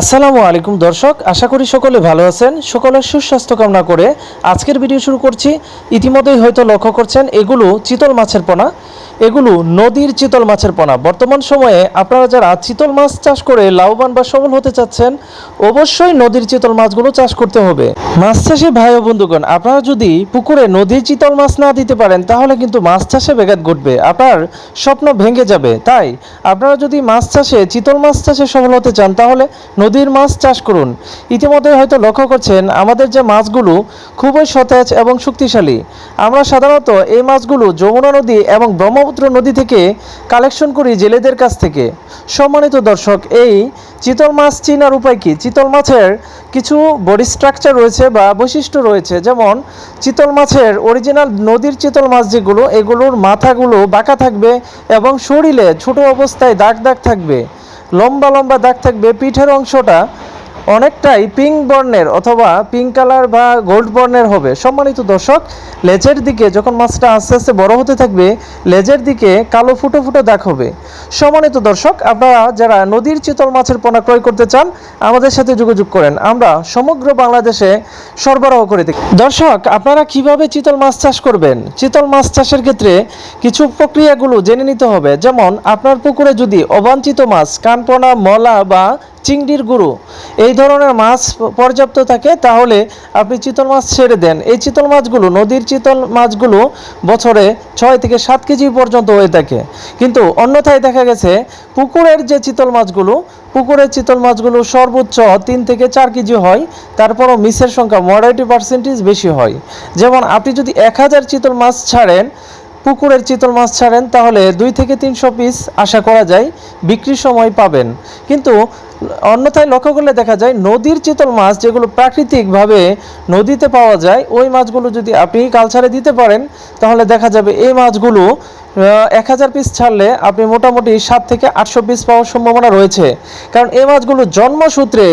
আসসালামু আলাইকুম দর্শক, আশা করি সকলে ভালো আছেন। সকলের সুস্বাস্থ্য কামনা করে আজকের ভিডিও শুরু করছি। ইতিমধ্যেই হয়তো লক্ষ্য করছেন, এগুলো চিতল মাছের পোনা। এগুলো নদীর চিতল মাছের পোনা। বর্তমান সময়ে আপনারা যারা চিতল মাছ চাষ করে লাভবান বা সফল হতে চাচ্ছেন, অবশ্যই নদীর চিতল মাছগুলো চাষ করতে হবে। মাছ চাষে ভাই ও বন্ধুগণ, আপনারা যদি পুকুরে নদীর চিতল মাছ না দিতে পারেন, তাহলে কিন্তু মাছ চাষে ব্যাঘাত ঘটবে। আপনার স্বপ্ন ভেঙে যাবে। তাই আপনারা যদি মাছ চাষে, চিতল মাছ চাষে সফল হতে চান, তাহলে নদীর মাছ চাষ করুন। ইতিমধ্যে হয়তো লক্ষ্য করছেন, আমাদের যে মাছগুলো খুবই সতেজ এবং শক্তিশালী। আমরা সাধারণত এই মাছগুলো যমুনা নদী এবং ব্রহ্মপুত্র নদী থেকে কালেকশন করি জেলেদের কাছ থেকে। সম্মানিত দর্শক, এই চিতল মাছ চিনার উপায় কি? চিতল মাছের কিছু বডি স্ট্রাকচার রয়েছে বা বৈশিষ্ট্য রয়েছে, যেমন চিতল মাছের অরিজিনাল নদীর চিতল মাছ যেগুলো, এগুলোর মাথাগুলো বাঁকা থাকবে এবং শরীরে ছোট অবস্থায় দাগ দাগ থাকবে। লম্বা লম্বা দাগ থাকবে পিঠের অংশটা। অনেকটাই পিঙ্ক বর্ণের অথবা পিঙ্ক কালার বা গোল্ড বর্ণের হবে। সম্মানিত দর্শক, লেজের দিকে যখন মাছটা আস্তে আস্তে বড় হতে থাকবে, লেজের দিকে কালো ফুটো ফুটো দাগ হবে। সম্মানিত দর্শক, আপনারা যারা নদীর চিতল মাছের পোনা ক্রয় করতে চান, আমাদের সাথে যোগাযোগ করেন। আমরা সমগ্র বাংলাদেশে সরবরাহ করে থাকি। দর্শক, আপনারা কীভাবে চিতল মাছ চাষ করবেন? চিতল মাছ চাষের ক্ষেত্রে কিছু প্রক্রিয়াগুলো জেনে নিতে হবে। যেমন, আপনার পুকুরে যদি অবাঞ্ছিত মাছ, কানপোনা, মলা বা চিংড়ির গুঁড়ো। এই ধরনের মাছ পর্যাপ্ত থাকে, তাহলে আপনি চিতল মাছ ছেড়ে দেন। এই চিতল মাছগুলো, নদীর চিতল মাছগুলো বছরে ছয় থেকে সাত কেজি পর্যন্ত হয়ে থাকে। কিন্তু অন্যথায় দেখা গেছে, পুকুরের যে চিতল মাছগুলো, পুকুরের চিতল মাছগুলো সর্বোচ্চ তিন থেকে চার কেজি হয়, তারপরও মিসের সংখ্যা মডারিটি পার্সেন্টেজ বেশি হয়। যেমন আপনি যদি এক হাজার চিতল মাছ ছাড়েন, পুকুরের চিতল মাছ ছাড়েন, তাহলে দুই থেকে তিনশো পিস আশা করা যায় বিক্রির সময় পাবেন। কিন্তু অন্যথায় লক্ষ্য করলে দেখা যায় নদীর চিতল মাছ যেগুলো প্রাকৃতিকভাবে নদীতে পাওয়া যায়, ওই মাছগুলো যদি আপনি কালচারে দিতে পারেন, তাহলে দেখা যাবে এই মাছগুলো এক হাজার পিস ছাড়লে আপনি মোটামুটি সাত থেকে আটশো পিস পাওয়ার সম্ভাবনা রয়েছে। কারণ এই মাছগুলো জন্মসূত্রে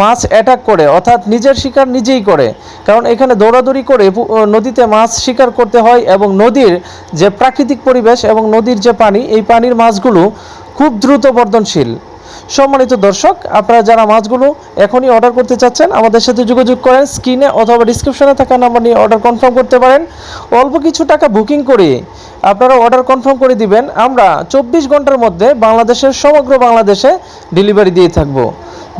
মাছ অ্যাটাক করে, অর্থাৎ নিজের শিকার নিজেই করে। কারণ এখানে দৌড়াদৌড়ি করে নদীতে মাছ শিকার করতে হয় এবং নদীর যে প্রাকৃতিক পরিবেশ এবং নদীর যে পানি, এই পানির মাছগুলো খুব দ্রুত বর্ধনশীল। সম্মানিত দর্শক, আপনারা যারা মাছগুলো এখনই অর্ডার করতে চাচ্ছেন, আমাদের সাথে যোগাযোগ করেন স্ক্রিনে অথবা ডিসক্রিপশনে থাকা নাম্বার নিয়ে অর্ডার কনফার্ম করতে পারেন। অল্প কিছু টাকা বুকিং করে আপনারা অর্ডার কনফার্ম করে দিবেন। আমরা চব্বিশ ঘণ্টার মধ্যে বাংলাদেশের সমগ্র বাংলাদেশে ডেলিভারি দিয়ে থাকব।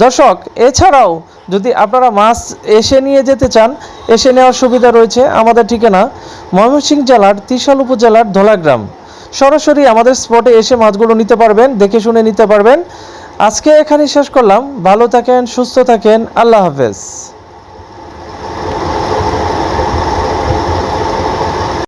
দর্শক, এছাড়াও যদি আপনারা মাছ এসে নিয়ে যেতে চান, এসে নেওয়ার সুবিধা রয়েছে আমাদের ঠিকানা ময়মনসিংহ জেলার ত্রিশাল উপজেলার ধলাগ্রাম। সরাসরি আমাদের স্পটে এসে মাছগুলো নিতে পারবেন, দেখে শুনে নিতে পারবেন। আজকে এখানে শেষ করলাম। ভালো থাকেন সুস্থ থাকেন। আল্লাহ হাফেজ।